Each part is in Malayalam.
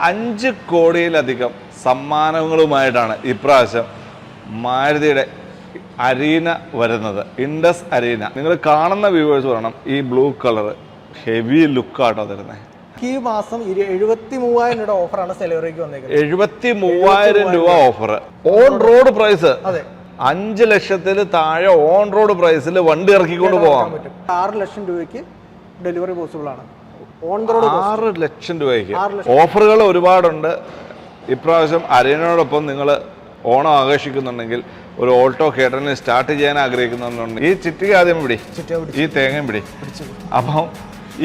അഞ്ച് കോടിയിലധികം സമ്മാനങ്ങളുമായിട്ടാണ് ഇപ്രാവശ്യം മാരുതിയുടെ അരീന വരുന്നത്. ഇൻഡസ് അരീന നിങ്ങൾ കാണുന്ന വ്യൂവേഴ്സ് പറയണം ഈ ബ്ലൂ കളർ ഹെവി ലുക്കാട്ടോ തരുന്നത് ഈ മാസം എഴുപത്തി മൂവായിരം രൂപ ഓഫറാണ് സെലറിക്ക് വന്നേക്കുന്നത്. എഴുപത്തി മൂവായിരം രൂപ ഓഫർ ഓൺ റോഡ് പ്രൈസ് അതെ. അഞ്ച് ലക്ഷത്തിൽ താഴെ ഓൺ റോഡ് പ്രൈസിൽ വണ്ടി ഇറക്കിക്കൊണ്ട് പോവാം. പറ്റും. ആറ് ലക്ഷം രൂപയ്ക്ക് ഡെലിവറി പോസിബിൾ ആണ്. ഓൺ ദ റോഡ് ആറ് ലക്ഷം രൂപയ്ക്ക്. ഓഫറുകൾ ഒരുപാടുണ്ട്. ഇപ്രാവശ്യം അരയനോടൊപ്പം നിങ്ങൾ ഓണം ആഘോഷിക്കുന്നുണ്ടെങ്കിൽ ഒരു ഓൾട്ടോ കേട്ടറിന് സ്റ്റാർട്ട് ചെയ്യാൻ ആഗ്രഹിക്കുന്നുണ്ടെങ്കിൽ ഈ ചിറ്റിക ആദ്യം പിടി. ഈ തേങ്ങയും പിടി. അപ്പം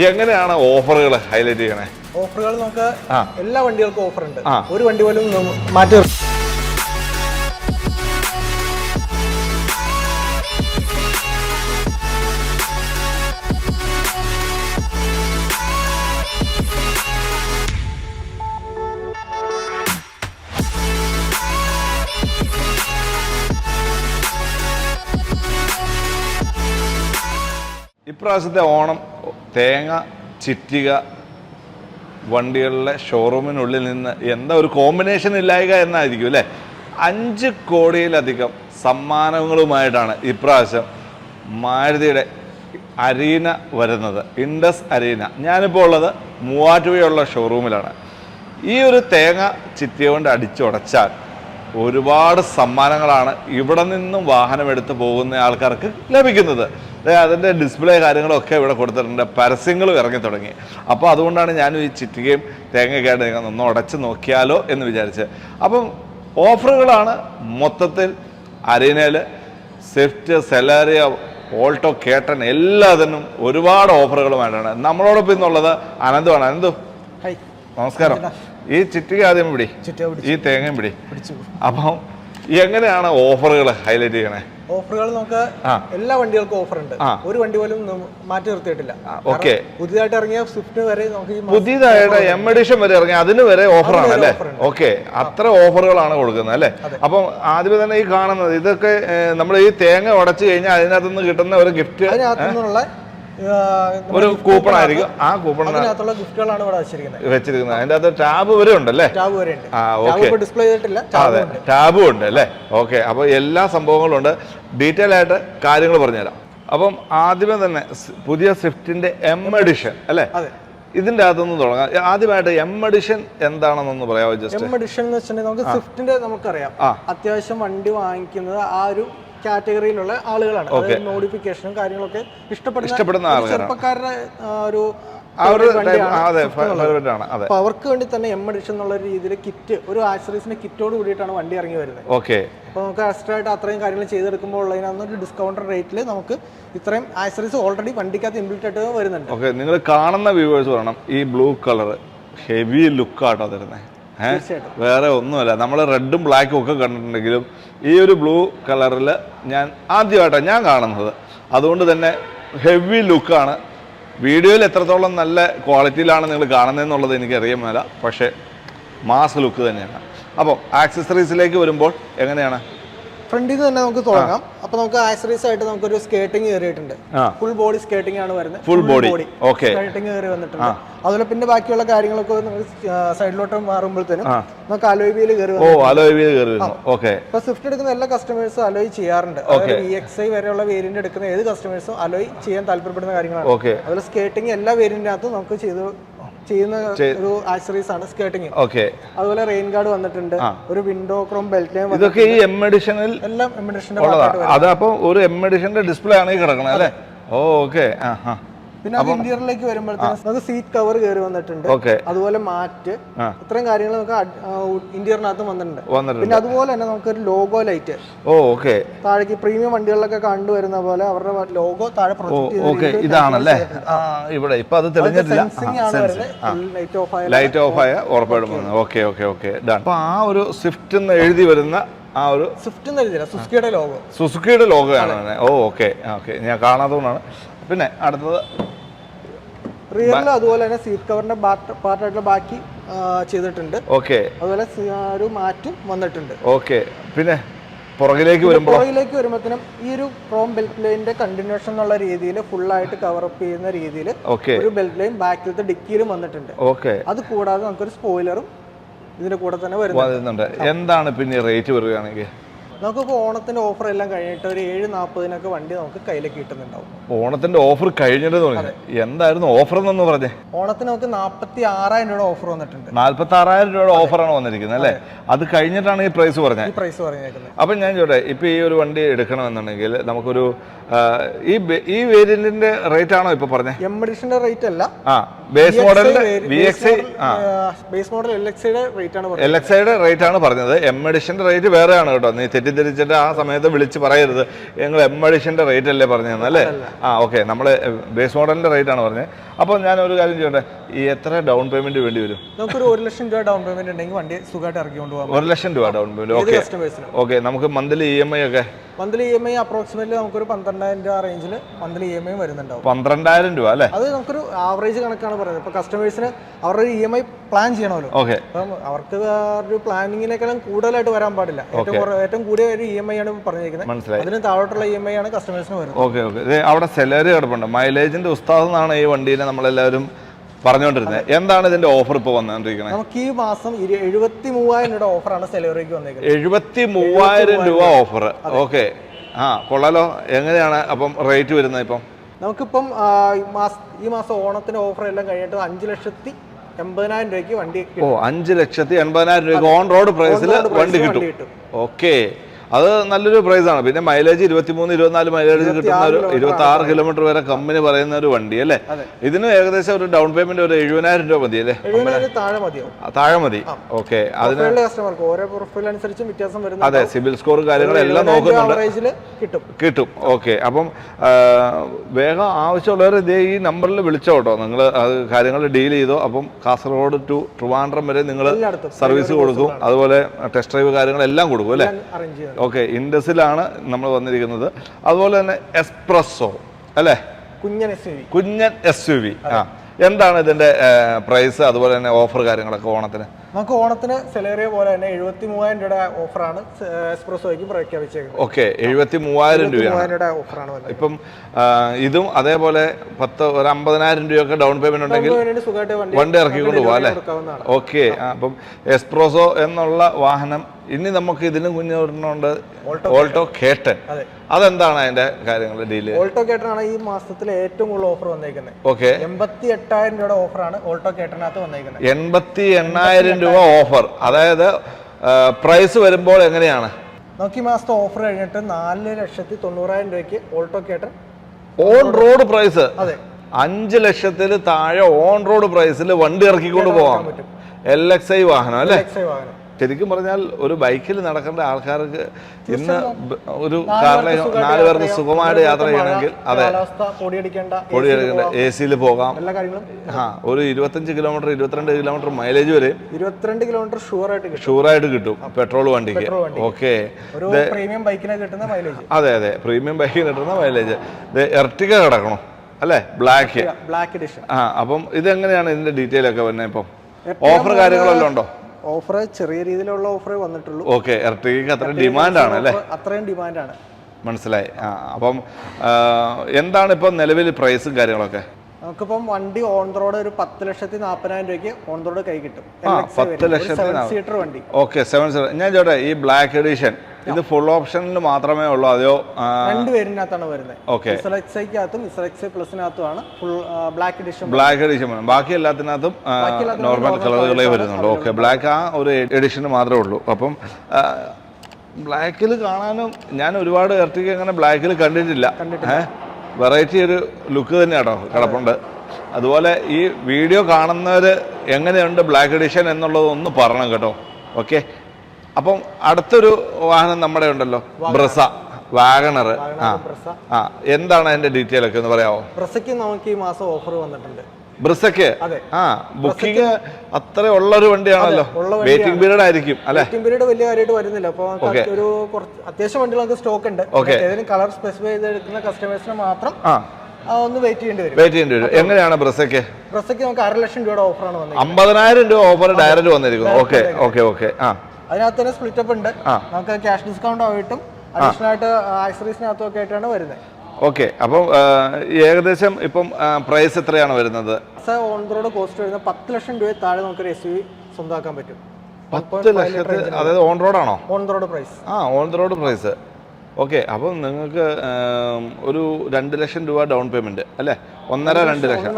എങ്ങനെയാണ് ഓഫറുകൾ ഹൈലൈറ്റ് ചെയ്യണേ? ഓഫറുകൾ നമുക്ക് എല്ലാ വണ്ടികൾക്കും ഓഫർ ഉണ്ട് ഒരു വണ്ടി പോലും മാറ്റി ഇപ്രാവശ്യത്തെ ഓണം തേങ്ങ ചിറ്റിക വണ്ടികളിലെ ഷോറൂമിനുള്ളിൽ നിന്ന് എന്താ ഒരു കോമ്പിനേഷൻ ഇല്ലായക എന്നായിരിക്കും അല്ലേ? അഞ്ച് കോടിയിലധികം സമ്മാനങ്ങളുമായിട്ടാണ് ഇപ്രാവശ്യം മാരുതിയുടെ അരീന വരുന്നത് ഇൻഡസ് അരീന. ഞാനിപ്പോൾ ഉള്ളത് മൂവാറ്റുപുഴയുള്ള ഷോറൂമിലാണ് ഈ ഒരു തേങ്ങ ചിറ്റിയ കൊണ്ട് അടിച്ചുടച്ചാൽ ഒരുപാട് സമ്മാനങ്ങളാണ് ഇവിടെ നിന്നും വാഹനമെടുത്ത് പോകുന്ന ആൾക്കാർക്ക് ലഭിക്കുന്നത്. അതിന്റെ ഡിസ്പ്ലേ കാര്യങ്ങളൊക്കെ ഇവിടെ കൊടുത്തിട്ടുണ്ട്. പരസ്യങ്ങളും ഇറങ്ങി തുടങ്ങി. അപ്പോൾ അതുകൊണ്ടാണ് ഞാനും ഈ ചിറ്റികയും തേങ്ങയൊക്കെ ആയിട്ട് നിങ്ങൾ ഒന്ന് ഉടച്ച് നോക്കിയാലോ എന്ന് വിചാരിച്ച് അപ്പം ഓഫറുകളാണ് മൊത്തത്തിൽ അരീനയിൽ സ്വിഫ്റ്റ് സെലാറിയ ഓൾട്ടോ കേട്ടൻ എല്ലാത്തിനും ഒരുപാട് ഓഫറുകളുമായിട്ടാണ്. നമ്മളോടൊപ്പം ഇന്നുള്ളത് അനന്തുമാണ് അനന്തു നമസ്കാരം. ഈ ചിറ്റിക ആദ്യം പിടി. ഈ തേങ്ങയും പിടി. അപ്പം എങ്ങനെയാണ് ഓഫറുകൾ ഹൈലൈറ്റ് ചെയ്യണേ? ഓഫറുകൾ നമുക്ക് എല്ലാ വണ്ടികൾക്കും ഓഫർ ഉണ്ട് ഒരു വണ്ടി പോലും മാറ്റി നിർത്തിയിട്ടില്ല. ഓക്കെ. പുതിയതായിട്ട് ഇറങ്ങിയ സ്വിഫ്റ്റ് വരെ നമുക്ക് പുതിയതായിട്ട് എം എഡിഷൻ വരെ ഇറങ്ങിയ അതിന് വരെ ഓഫറാണ് ആണ് അല്ലേ? ഓക്കെ. അത്ര ഓഫറുകളാണ് കൊടുക്കുന്നത് അല്ലേ? അപ്പം ആദ്യമേ തന്നെ ഈ കാണുന്നത് ഇതൊക്കെ നമ്മൾ ഈ തേങ്ങ ഉടച്ചു കഴിഞ്ഞാൽ അതിനകത്തുനിന്ന് കിട്ടുന്ന ഒരു ഗിഫ്റ്റ് അതിനകത്തു നിന്നുള്ള ആ, നമ്മുടെ ഒരു കൂപ്പൺ ആയിരിക്കും. ആ കൂപ്പൺ അതിനകത്തുള്ള ഗിഫ്റ്റുകളാണ് ഇവിടെ വെച്ചിരിക്കുന്നത്. വെച്ചിരിക്കുന്നത്. അതിന്റെ അകത്ത് ടാബ് വരെ ഉണ്ടല്ലേ? ടാബ് വരെ ഉണ്ട്. ആ ഓക്കെ. ഡിസ്പ്ലേ ചെയ്തിട്ടില്ല. അതെ ടാബും ഉണ്ട് അല്ലേ? ഓക്കെ അപ്പോൾ എല്ലാ സംഭവങ്ങളും ഉണ്ട്. ഡീറ്റെയിൽ ആയിട്ട് കാര്യങ്ങൾ പറഞ്ഞുതരാം. അപ്പം ആദ്യമേ തന്നെ പുതിയ സ്വിഫ്റ്റിന്റെ എം എഡിഷൻ അല്ലേ? ഇതിന്റെ അകത്തുനിന്ന് തുടങ്ങാം. ആദ്യമായിട്ട് എം എഡിഷൻ എന്താണെന്നൊന്ന് പറയാമോ ജസ്റ്റ് എം എഡിഷൻ എന്ന് വെച്ചിട്ടുണ്ടെങ്കിൽ നമുക്ക് സ്വിഫ്റ്റിന്റെ നമുക്കറിയാം. അത്യാവശ്യം വണ്ടി വാങ്ങിക്കുന്നത് ആ ഒരു കാറ്റഗറിയിലുള്ള ആളുകളാണ്. മോഡിഫിക്കേഷനും കാര്യങ്ങളൊക്കെ ഇഷ്ടപ്പെടുന്ന ഇഷ്ടപ്പെടുന്ന ചെറുപ്പക്കാരുടെ ഒരു അപ്പൊ അവർക്ക് വേണ്ടി തന്നെ എം എഡിഷൻ എന്നുള്ള രീതിയിൽ കിറ്റ് ഒരു ആക്സറീസിന്റെ കിറ്റോട് കൂടിയിട്ടാണ് വണ്ടി ഇറങ്ങി വരുന്നത്. ഓക്കെ അപ്പൊ നമുക്ക് എക്സ്ട്രാ ആയിട്ട് അത്രയും കാര്യങ്ങൾ ചെയ്തെടുക്കുമ്പോൾ ഉള്ളതിനകത്ത് ഒരു ഡിസ്കൗണ്ട് റേറ്റിൽ നമുക്ക് ഇത്രയും ആക്സറീസ് ഓൾറെഡി വണ്ടിക്കകത്ത് ഇംപ്ലിറ്റ് ആയിട്ട് വരുന്നുണ്ട്. ഓക്കെ നിങ്ങൾ കാണുന്ന വ്യൂവേഴ്സ് പറയണം ഈ ബ്ലൂ കളർ ഹെവി ലുക്കാട്ടോ തരുന്നത്. വേറെ ഒന്നുമല്ല. നമ്മൾ റെഡും ബ്ലാക്കും ഒക്കെ കണ്ടിട്ടുണ്ടെങ്കിലും ഈ ഒരു ബ്ലൂ കളറിൽ ഞാൻ ആദ്യമായിട്ടാണ് ഞാൻ കാണുന്നത്. അതുകൊണ്ട് തന്നെ ഹെവി ലുക്കാണ്. വീഡിയോയിൽ എത്രത്തോളം നല്ല ക്വാളിറ്റിയിലാണ് നിങ്ങൾ കാണുന്നതെന്നുള്ളത് എനിക്ക് അറിയാൻ മേല. പക്ഷേ മാസ് ലുക്ക് തന്നെയാണ്. അപ്പോൾ ആക്സസറീസിലേക്ക് വരുമ്പോൾ എങ്ങനെയാണ്? ഫ്രണ്ടിൽ നിന്ന് തന്നെ നമുക്ക് തുടങ്ങാം. അപ്പൊ നമുക്ക് ആക്സറീസ് ആയിട്ട് നമുക്കൊരു സ്കേട്ടിംഗ് കയറിയിട്ടുണ്ട് ഫുൾ ബോഡി സ്കേട്ടിംഗ് ആണ് വരുന്നത്. Full body. സ്കേട്ടിംഗ് കയറി വന്നിട്ടുണ്ട്. അതുപോലെ പിന്നെ ബാക്കിയുള്ള കാര്യങ്ങളൊക്കെ സൈഡിലോട്ട് മാറുമ്പോഴത്തേനും. നമുക്ക് അലോയ് വീൽ കയറി ഓ അലോയ് വീൽ കയറി ഇപ്പൊ സ്വിഫ്റ്റ് എടുക്കുന്ന എല്ലാ കസ്റ്റമേഴ്സും അലോയ് ചെയ്യാറുണ്ട്. വി എക്സ് ഐ വരെയുള്ള വേരിയന്റ് എടുക്കുന്ന ഏത് കസ്റ്റമേഴ്സും അലോയ് ചെയ്യാൻ താല്പര്യപ്പെടുന്ന കാര്യങ്ങളാണ്. അതുപോലെ സ്കേട്ടിംഗ് എല്ലാ വേരിയന്റിനകത്തും നമുക്ക് ചെയ്ത് ചെയ്യുന്ന ഒരു ആക്സറീസ് ആണ് സ്കേട്ടിംഗ് ഓക്കെ. അതുപോലെ റെയിൻ ഗാർഡ് വന്നിട്ടുണ്ട്. ഒരു വിൻഡോ ക്രോം ബെൽറ്റ് ഇതൊക്കെ ഈ എം എഡിഷനിൽ എല്ലാം എം എഡിഷന്റെ അതപ്പോ ഒരു എം എഡിഷന്റെ ഡിസ്പ്ലേ ആണ് ഈ കിടക്കണത് അല്ലേ? ഓക്കെ. ആ ആ. പിന്നെ അത് ഇന്റീരിയറിലേക്ക് വരുമ്പോഴത്തേക്കും നമുക്ക് സീറ്റ് കവർ കയറി വന്നിട്ടുണ്ട്. അതുപോലെ മാറ്റ്. ഇത്രയും കാര്യങ്ങൾ നമുക്ക് ഇന്റീരിയറിനകത്ത് വന്നിട്ടുണ്ട്. പിന്നെ അതുപോലെ തന്നെ നമുക്ക് ഒരു ലോഗോ ലൈറ്റ് ഓ ഓക്കെ. താഴേക്ക് പ്രീമിയം വണ്ടികളിലൊക്കെ കണ്ടുവരുന്ന പോലെ അവരുടെ ലോഗോ താഴെ പ്രൊജക്ട് ഇതാണല്ലേ? ഇവിടെ ഇപ്പൊ അത് തെളിഞ്ഞിട്ടില്ല. ആണ് ലൈറ്റ് ഓഫ് ആയ ലൈറ്റ് ഓഫ് ആയ ഉറപ്പായിട്ടും ഓക്കെ ഓക്കെ ഓക്കെ. അപ്പൊ ആ ഒരു സ്വിഫ്റ്റ് എന്ന് എഴുതി വരുന്ന ആ ഒരു സ്വിഫ്റ്റ് എന്ന് എഴുതില്ല സുസ്കിയുടെ ലോഗോ സുസുക്കിയുടെ ലോഗോയാണ് ഓ ഓക്കെ. ഓക്കെ. ഞാൻ കാണാത്തതുകൊണ്ടാണ്. പിന്നെ അടുത്തത് റിയറിൽ അതുപോലെ തന്നെ സീറ്റ് കവറിന്റെ പാർട്ടായിട്ടുള്ള ബാക്കി ചെയ്തിട്ടുണ്ട്. ഓക്കെ അതുപോലെ ഒരു മാറ്റും വന്നിട്ടുണ്ട്. ഓക്കെ പിന്നെ പുറകിലേക്ക് വരുമ്പോൾ പുറകിലേക്ക് വരുമ്പോഴത്തേനും ഈ ഒരു ക്രോം ബെൽറ്റ് ലൈനിന്റെ കണ്ടിന്യൂഷൻ എന്നുള്ള രീതിയിൽ ഫുൾ ആയിട്ട് കവർ അപ്പ് ചെയ്യുന്ന രീതിയിൽ ഒരു ബെൽറ്റ് ലൈൻ ബാക്കിലത്തെ ഡിക്കിയിലും വന്നിട്ടുണ്ട്. ഓക്കെ അത് കൂടാതെ നമുക്കൊരു സ്പോയിലറും ഇതിന്റെ കൂടെ തന്നെ വരുന്നുണ്ട്. എന്താണ് പിന്നെ റേറ്റ് വരികയാണെങ്കിൽ? നമുക്കിപ്പോൾ ഓണത്തിന്റെ ഓഫർ എല്ലാം കഴിഞ്ഞിട്ട് ഒരു ഏഴ് നാൽപ്പതിനൊക്കെ വണ്ടി നമുക്ക് കയ്യിലേക്ക് കിട്ടുന്നുണ്ടാവും. ഓണത്തിന്റെ ഓഫർ കഴിഞ്ഞിട്ട് എന്തായിരുന്നു ഓഫർ എന്നൊന്ന് പറഞ്ഞേ? ഓണത്തിന് നമുക്ക് നാൽപ്പത്തി ആറായിരം രൂപയുടെ ഓഫർ വന്നിട്ടുണ്ട്. നാൽപ്പത്തി ആറായിരം രൂപയുടെ ഓഫറാണ് വന്നിരിക്കുന്നത് അല്ലേ? അത്. കഴിഞ്ഞിട്ടാണ് ഈ പ്രൈസ് പറഞ്ഞത് ഈ പ്രൈസ് പറഞ്ഞേക്കുന്നത്. അപ്പം ഞാൻ ചോട്ടെ ഇപ്പം ഈ ഒരു വണ്ടി എടുക്കണമെന്നുണ്ടെങ്കിൽ നമുക്കൊരു ഈ ഈ വേരിയന്റിന്റെ റേറ്റ് ആണോ ഇപ്പൊ പറഞ്ഞത് എം എഡിഷന്റെ റേറ്റ് അല്ല. ആ ബേസ് മോഡലിന്റെ വി എക്സ് ആ. Base model L X rate ആണ് എൽ എക്സ് റേറ്റ് ആണ് പറഞ്ഞത്. എം എഡിഷന്റെ റേറ്റ് വേറെയാണ് കേട്ടോ. നീ തെറ്റിദ്ധരിച്ചിട്ട് ആ സമയത്ത് വിളിച്ച് പറയരുത്. ഞങ്ങൾ എം എഡിഷന്റെ റേറ്റ് അല്ലേ പറഞ്ഞത് അല്ലേ? ആ ഓക്കെ നമ്മൾ ബേസ് മോഡലിന്റെ റേറ്റ് ആണ് പറഞ്ഞത്. അപ്പോൾ ഞാൻ ഒരു കാര്യം ചെയ്യട്ടെ? ഈ എത്ര ഡൗൺ പേയ്മെന്റ് വേണ്ടി വരും നമുക്കൊരു ഒരു ലക്ഷം രൂപ ഡൗൺ പേയ്മെന്റ് ഉണ്ടെങ്കിൽ വണ്ടി സുഖമായിട്ട് ഇറക്കിക്കൊണ്ട് പോകാം ഒരു ലക്ഷം രൂപ ഡൗൺ പേയ്മെന്റ് ഓക്കെ ഓക്കെ നമുക്ക് മന്ത്ലി ഇ എം ഐ ഒക്കെ? Monthly E M I approximately നമുക്കൊരു പന്ത്രണ്ടായിരം രൂപ റേഞ്ചിൽ മന്ത്ലി ഇ എം ഐ വരുന്നുണ്ടാവും. പന്ത്രണ്ടായിരം രൂപ അല്ലേ? അത് നമുക്കൊരു ആവറേജ് കണക്കാണ് പറയുന്നത്. ഇപ്പോൾ കസ്റ്റമേഴ്സിന് അവരുടെ ഇ എം ഐ പ്ലാൻ ചെയ്യണമല്ലോ. ഓക്കെ അപ്പം അവർക്ക് ഒരു പ്ലാനിങ്ങിനേക്കാളും കൂടുതലായിട്ട് വരാൻ പാടില്ല. ഏറ്റവും കൂടിയ ഒരു ഇ എം ഐ ആണ് പറഞ്ഞിരിക്കുന്നത്. മനസ്സിലായി. അതിന് താഴോട്ടുള്ള ഇ എം ഐ ആണ് കസ്റ്റമേഴ്സിന് വരുന്നത്. ഓക്കെ ഓക്കെ അവിടെ സെലറി കിടപ്പുണ്ട്. മൈലേജിന്റെ ഉസ്താദ് ഈ ഈ വണ്ടീനെ നമ്മളെല്ലാവരും പറഞ്ഞുകൊണ്ടിരുന്നത് എന്താണ് ഇതിന്റെ ഓഫർ ഇപ്പോൾ വന്നുകൊണ്ടിരിക്കുന്നത് നമുക്ക് ഈ മാസം എഴുപത്തി മൂവായിരം രൂപ ഓഫറാണ് സെലറിക്ക് വന്നേക്കുന്നത്. എഴുപത്തി മൂവായിരം രൂപ ഓഫർ ഓക്കെ ആ കൊള്ളാലോ. എങ്ങനെയാണ് അപ്പം റേറ്റ് വരുന്നത് ഇപ്പം? നമുക്കിപ്പം ഈ മാസം ഓണത്തിന്റെ ഓഫർ എല്ലാം കഴിഞ്ഞിട്ട് അഞ്ച് ലക്ഷത്തി എൺപതിനായിരം രൂപയ്ക്ക് വണ്ടി ഓ അഞ്ച് ലക്ഷത്തി എൺപതിനായിരം രൂപ ഓൺ റോഡ് പ്രൈസിൽ വണ്ടി കിട്ടും. ഓക്കെ അത് നല്ലൊരു പ്രൈസ് ആണ്. പിന്നെ മൈലേജ് ഇരുപത്തിമൂന്ന് ഇരുപത്തിനാല് മൈലേജ് കിട്ടുന്ന ഒരു ഇരുപത്തി ആറ് കിലോമീറ്റർ വരെ കമ്പനി പറയുന്ന ഒരു വണ്ടി അല്ലേ? ഇതിന് ഏകദേശം ഒരു ഡൗൺ പേയ്മെന്റ് ഒരു എഴുപതിനായിരം രൂപ മതി അല്ലേ? താഴെ മതി. ഓക്കെ അതിന് അതെ സിബിൽ സ്കോർ കാര്യങ്ങളെല്ലാം നോക്കുന്നുണ്ട്. കിട്ടും. ഓക്കെ അപ്പം വേഗം ആവശ്യമുള്ളവർ ഇതേ ഈ നമ്പറിൽ വിളിച്ചോട്ടോ. നിങ്ങൾ അത് കാര്യങ്ങൾ ഡീൽ ചെയ്തോ. അപ്പം കാസർഗോഡ് ടു ട്രിവാൻഡ്രം വരെ നിങ്ങൾ സർവീസ് കൊടുക്കും. അതുപോലെ ടെസ്റ്റ് ഡ്രൈവ് കാര്യങ്ങളെല്ലാം കൊടുക്കും അല്ലേ? ഓക്കെ ഇൻഡസിലാണ് നമ്മൾ വന്നിരിക്കുന്നത്. അതുപോലെ തന്നെ എക്സ്പ്രസ്സോ അല്ലേ? കുഞ്ഞൻ എസ് യു വി. കുഞ്ഞൻ എസ് യു വി ആ. എന്താണ് ഇതിന്റെ പ്രൈസ്? അതുപോലെ തന്നെ ഓഫർ കാര്യങ്ങളൊക്കെ ഓണത്തിന്? നമുക്ക് ഓണത്തിന് സെലേറിയ പോലെ തന്നെ എഴുപത്തി മൂവായിരം രൂപയുടെ ഓഫറാണ് എക്സ്പ്രസോയ്ക്ക് പ്രഖ്യാപിച്ചേക്കുന്നത്. ഓക്കെ എഴുപത്തി മൂവായിരം രൂപയുടെ ഓഫറാണ് ഇപ്പം ഇതും അതേപോലെ പത്ത് ഒരു അമ്പതിനായിരം രൂപയൊക്കെ ഡൗൺ പേയ്മെന്റ് ഉണ്ടെങ്കിൽ വേണ്ടി ഇറക്കിക്കൊണ്ട് പോവാം അല്ലേ? ഓക്കെ അപ്പം എക്സ്പ്രോസോ എന്നുള്ള വാഹനം ഇനി നമുക്ക് ഇതിന് കുഞ്ഞുണ്ട് ഓൾട്ടോ കേട്ടൻ. അതെ. അതെന്താണ് അതിന്റെ കാര്യങ്ങൾ ഡീൽ? ഓൾട്ടോ കേട്ടനാണ് ഈ മാസത്തിലെ ഏറ്റവും കൂടുതൽ ഓഫർ വന്നേക്കുന്നത്. ഓക്കെ. എൺപത്തി എട്ടായിരം രൂപയുടെ ഓഫറാണ് ഓൾട്ടോ കേട്ടനകത്ത് വന്നേക്കുന്നത്. എൺപത്തി എണ്ണായിരം രൂപ ഓഫർ. അതായത് പ്രൈസ് വരുമ്പോൾ എങ്ങനെയാണ്? നോക്കി മാസത്തെ ഓഫർ കഴിഞ്ഞിട്ട് നാല് ലക്ഷത്തി തൊണ്ണൂറായിരം രൂപയ്ക്ക് Alto K ten on road price. അതെ. അഞ്ച് ലക്ഷത്തിൽ താഴെ ഓൺ റോഡ് പ്രൈസിൽ വണ്ടി ഇറക്കിക്കൊണ്ട് പറ്റും. എൽ എക്സ് ഐ വാഹനം അല്ലേ? എക്സ് വാഹനം. ശരിക്കും പറഞ്ഞാൽ ഒരു ബൈക്കിൽ നടക്കേണ്ട ആൾക്കാർക്ക് ഇന്ന് ഒരു കാറിലെ നാല് പേർക്ക്. സുഖമായിട്ട് യാത്ര ചെയ്യണമെങ്കിൽ അതെ. പൊടിയെടുക്കേണ്ട എ സിയിൽ പോകാം. ആ ഒരു ഇരുപത്തഞ്ച് കിലോമീറ്റർ ഇരുപത്തിരണ്ട് കിലോമീറ്റർ മൈലേജ് വരെ ഇരുപത്തിരണ്ട് കിലോമീറ്റർ ഷുവറായിട്ട് ആയിട്ട് കിട്ടും. പെട്രോൾ വണ്ടിക്ക്. ഓക്കെ. പ്രീമിയം ബൈക്കിനെ കിട്ടുന്ന മൈലേജ്. അതെ അതെ. പ്രീമിയം ബൈക്കിന് കിട്ടുന്ന മൈലേജ്. എർട്ടിക കിടക്കണം? അല്ലേ? ബ്ലാക്ക്. ബ്ലാക്ക് ആ അപ്പം ഇതെങ്ങനെയാണ് ഇതിന്റെ ഡീറ്റെയിൽ ഒക്കെ വരുന്നത് ഇപ്പം? ഓഫർ കാര്യങ്ങളെല്ലാം ഉണ്ടോ? ഓഫർ ചെറിയ രീതിയിലുള്ള ഓഫർ വന്നിട്ടുള്ളൂ. ഓക്കെ എർട്ടികക്ക് അത്ര ഡിമാൻഡ് ആണ് അല്ലേ? അത്രയും അത്രയും ഡിമാൻഡാണ് മനസ്സിലായി. ആ അപ്പം എന്താണ് ഇപ്പം നിലവിൽ പ്രൈസും കാര്യങ്ങളൊക്കെ? നമുക്കിപ്പം വണ്ടി ഓൺ റോഡ് ഒരു പത്ത് ലക്ഷത്തി നാൽപ്പതിനായിരം രൂപയ്ക്ക് ഓൺ റോഡ് കൈ കിട്ടും. ആ, പത്ത് ലക്ഷത്തി സീറ്റർ വണ്ടി. ഓക്കെ സെവൻ സീറ്റർ ഞാൻ ചോട്ടെ ഈ ബ്ലാക്ക് എഡിഷൻ ഇത് ഫുൾ ഓപ്ഷനിൽ മാത്രമേ ഉള്ളൂ. അതെയോ? ആ, രണ്ട് പേരിനകത്താണ് വരുന്നത്. ഓക്കെ ഇസലക്സൈ പ്ലസിനകത്തുമാണ് full black edition black edition ബാക്കി എല്ലാത്തിനകത്തും നോർമൽ കളറുകളേ വരുന്നുള്ളൂ. ഓക്കെ ബ്ലാക്ക് ആ ഒരു എഡിഷന് മാത്രമേ ഉള്ളൂ. അപ്പം ബ്ലാക്കിൽ കാണാനും ഞാൻ ഒരുപാട് ഇറട്ടിക്ക് അങ്ങനെ ബ്ലാക്കിൽ കണ്ടിട്ടില്ല. വെറൈറ്റി ഒരു ലുക്ക് തന്നെയാണോ കിടപ്പുണ്ട്. അതുപോലെ ഈ വീഡിയോ കാണുന്നവർ എങ്ങനെയുണ്ട് ബ്ലാക്ക് എഡിഷൻ എന്നുള്ളത് ഒന്ന് പറയണം കേട്ടോ. ഓക്കെ അപ്പം അടുത്തൊരു വാഹനം നമ്മുടെ ഉണ്ടല്ലോ ബ്രസ വാഗണർ. ആ എന്താണ് അതിന്റെ ഡീറ്റെയിൽ ഒക്കെ ഒന്ന് പറയാമോ ബ്രസക്ക് നമുക്ക് ഈ മാസം ഓഫർ വന്നിട്ടുണ്ട്. ബ്രിസക്ക്. ആ ബുക്കിംഗ് അത്ര ഉള്ള ഒരു വണ്ടിയാണല്ലോ വെയിറ്റിംഗ് പീരീഡ് ആയിരിക്കും അല്ലെ? പീരീഡ് വലിയ കാര്യമായിട്ട് വരുന്നില്ല. അപ്പോൾ ഒരു കുറച്ച് അത്യാവശ്യം വണ്ടികളൊക്കെ സ്റ്റോക്ക് ഉണ്ട്. ഏതെങ്കിലും കളർ സ്പെസിഫൈ ചെയ്തെടുക്കുന്ന കസ്റ്റമേഴ്സിന് മാത്രം ഒന്ന് വെയിറ്റ് ചെയ്യേണ്ടി വരും. വെയിറ്റ് ചെയ്യേണ്ടി വരും. എങ്ങനെയാണ് ബ്രസക്ക് ബ്രസക്ക് നമുക്ക് അര ലക്ഷം രൂപയുടെ ഓഫറാണ് വന്നത് അമ്പതിനായിരം രൂപ ഓഫർ ഡയറക്റ്റ് വന്നിരിക്കുന്നു. ഓക്കെ ഓക്കെ ഓക്കെ ആ. അതിനകത്ത് തന്നെ സ്പ്ലിറ്റ് അപ്പ് ഉണ്ട്. നമുക്ക് ക്യാഷ് ഡിസ്കൗണ്ട് ആയിട്ടും അഡീഷണൽ ആയിട്ട് ആക്സറീസിനകത്തും ഒക്കെ ആയിട്ടാണ് വരുന്നത്. ഓക്കെ അപ്പം ഏകദേശം ഇപ്പം പ്രൈസ് എത്രയാണ് വരുന്നത്? ഓൺ റോഡ് കോസ്റ്റ് വരുന്നത് പത്ത് ലക്ഷം രൂപ താഴെ നമുക്കൊരു എസ് യു സ്വന്തമാക്കാൻ പറ്റും. പത്ത് അതായത് ഓൺ റോഡാണോ ഓൺ റോഡ് പ്രൈസ് ആ ഓൺ റോഡ് പ്രൈസ് ഓക്കെ അപ്പം നിങ്ങൾക്ക് ഒരു രണ്ട് ലക്ഷം രൂപ ഡൗൺ പേയ്മെന്റ് അല്ലേ? ഒന്നര രണ്ട് ലക്ഷം.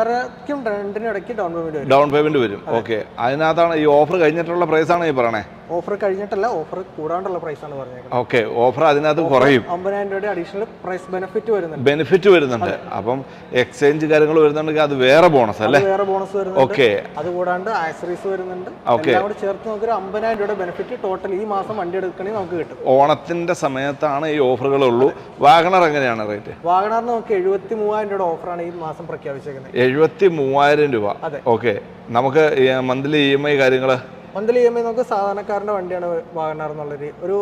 ഡൗൺ പേയ്മെന്റ് വരും. ഓക്കെ അതിനകത്താണ് ഈ ഓഫർ കഴിഞ്ഞിട്ടുള്ള പ്രൈസ് ആണ് ഈ പറയണേ? ഓഫർ കഴിഞ്ഞിട്ടല്ല ഓഫർ കൂടാണ്ടുള്ള പ്രൈസ് ആണ് പറഞ്ഞേക്കുന്നത്. ഓക്കെ ഓഫർ അതിനകത്ത് കുറയും. അമ്പതിനായിരം രൂപയുടെ അഡീഷണൽ പ്രൈസ് ബെനിഫിറ്റ് വരുന്നുണ്ട്. ബെനിഫിറ്റ് വരുന്നുണ്ട്. അപ്പം എക്സ്ചേഞ്ച് കാര്യങ്ങൾ വരുന്നുണ്ടെങ്കിൽ അത് വേറെ ബോണസ് അല്ലേ? വേറെ ബോണസ് വരുന്നുണ്ട്. ഓക്കെ അത് കൂടാണ്ട് ആക്സറീസ് വരുന്നുണ്ട്. ഓക്കെ കൂടി ചേർത്ത് നമുക്ക് ഒരു അമ്പതിനായിരം രൂപയുടെ ബെനിഫിറ്റ് ടോട്ടൽ ഈ മാസം വണ്ടി എടുക്കണമെങ്കിൽ നമുക്ക് കിട്ടും. ഓണത്തിന്റെ സമയത്താണ് ഈ ഓഫറുകൾ ഉള്ളൂ. വാഗണർ എങ്ങനെയാണ് റേറ്റ് വാഗണറിന് നമുക്ക് എഴുപത്തി മൂവായിരം രൂപയുടെ ഓഫറാണ് ഈ മാസം പ്രഖ്യാപിച്ചേക്കുന്നത്. എഴുപത്തി മൂവായിരം രൂപ. ഓക്കെ നമുക്ക് മന്ത്ലി ഇ എം ഐ കാര്യങ്ങൾ മന്ത്ലി ഇ എം ഐ നമുക്ക് സാധാരണക്കാരന്റെ വണ്ടിയാണ് വാഗണാർ എന്നുള്ളൊരു ഒരു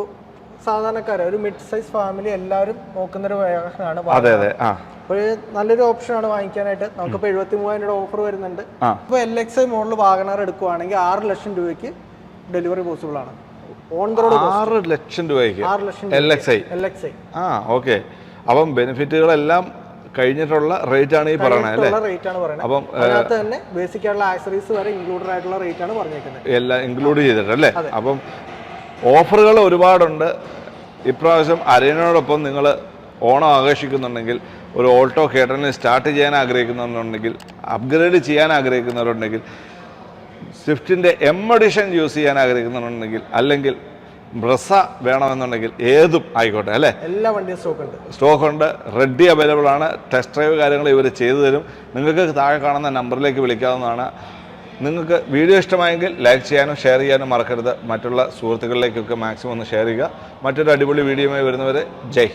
സാധാരണക്കാർ ഒരു മിഡ് സൈസ് ഫാമിലി എല്ലാവരും നോക്കുന്ന ഒരു വാഹനമാണ് വാങ്ങിക്കാനായിട്ട് നല്ലൊരു ഓപ്ഷനാണ് വാങ്ങിക്കാനായിട്ട്. നമുക്കിപ്പോൾ എഴുപത്തി മൂവായിരം രൂപ ഓഫർ വരുന്നുണ്ട്. ഇപ്പോൾ L X I model WagonR എടുക്കുവാണെങ്കിൽ ആറ് ലക്ഷം രൂപയ്ക്ക് ഡെലിവറി പോസിബിൾ ആണ്. ഓൺ ദ റോഡ് ആറ് ലക്ഷം രൂപയ്ക്ക് ആറ് lakh L X I L X I ആ ഓക്കെ അപ്പം ബെനിഫിറ്റുകളെല്ലാം കഴിഞ്ഞിട്ടുള്ള റേറ്റ് ആണ് ഈ പറയണത് അല്ലേ? റേറ്റ് ആണ് പറയുന്നത് അപ്പം അതിനകത്ത് തന്നെ ബേസിക് ആയിട്ടുള്ള ആക്സറീസ് വരെ ഇൻക്ലൂഡഡ് ആയിട്ടുള്ള റേറ്റ് ആണ് പറഞ്ഞേക്കുന്നത്. എല്ലാം ഇൻക്ലൂഡ് ചെയ്തിട്ടല്ലേ അപ്പം ഓഫറുകൾ ഒരുപാടുണ്ട്. ഇപ്രാവശ്യം അരയനോടൊപ്പം നിങ്ങൾ ഓണം ആഘോഷിക്കുന്നുണ്ടെങ്കിൽ ഒരു ഓൾട്ടോ കേട്ടറിന് സ്റ്റാർട്ട് ചെയ്യാൻ ആഗ്രഹിക്കുന്നുണ്ടെങ്കിൽ അപ്ഗ്രേഡ് ചെയ്യാൻ ആഗ്രഹിക്കുന്നവരുണ്ടെങ്കിൽ സ്വിഫ്റ്റിന്റെ എം എഡിഷൻ യൂസ് ചെയ്യാൻ ആഗ്രഹിക്കുന്നുണ്ടെങ്കിൽ അല്ലെങ്കിൽ ബ്രസ വേണമെന്നുണ്ടെങ്കിൽ ഏതും ആയിക്കോട്ടെ അല്ലേ? എല്ലാ വണ്ടിയും സ്റ്റോക്ക് ഉണ്ട് സ്റ്റോക്ക് ഉണ്ട് റെഡി അവൈലബിൾ ആണ്. ടെസ്റ്റ് ഡ്രൈവ് കാര്യങ്ങൾ ഇവർ ചെയ്തു തരും. നിങ്ങൾക്ക് താഴെ കാണുന്ന നമ്പറിലേക്ക് വിളിക്കാവുന്നതാണ്. നിങ്ങൾക്ക് വീഡിയോ ഇഷ്ടമായെങ്കിൽ ലൈക്ക് ചെയ്യാനും ഷെയർ ചെയ്യാനും മറക്കരുത്. മറ്റുള്ള സുഹൃത്തുക്കളിലേക്കൊക്കെ മാക്സിമം ഒന്ന് ഷെയർ ചെയ്യുക. മറ്റൊരു അടിപൊളി വീഡിയോയുമായി വരുന്നവരെ ജയ്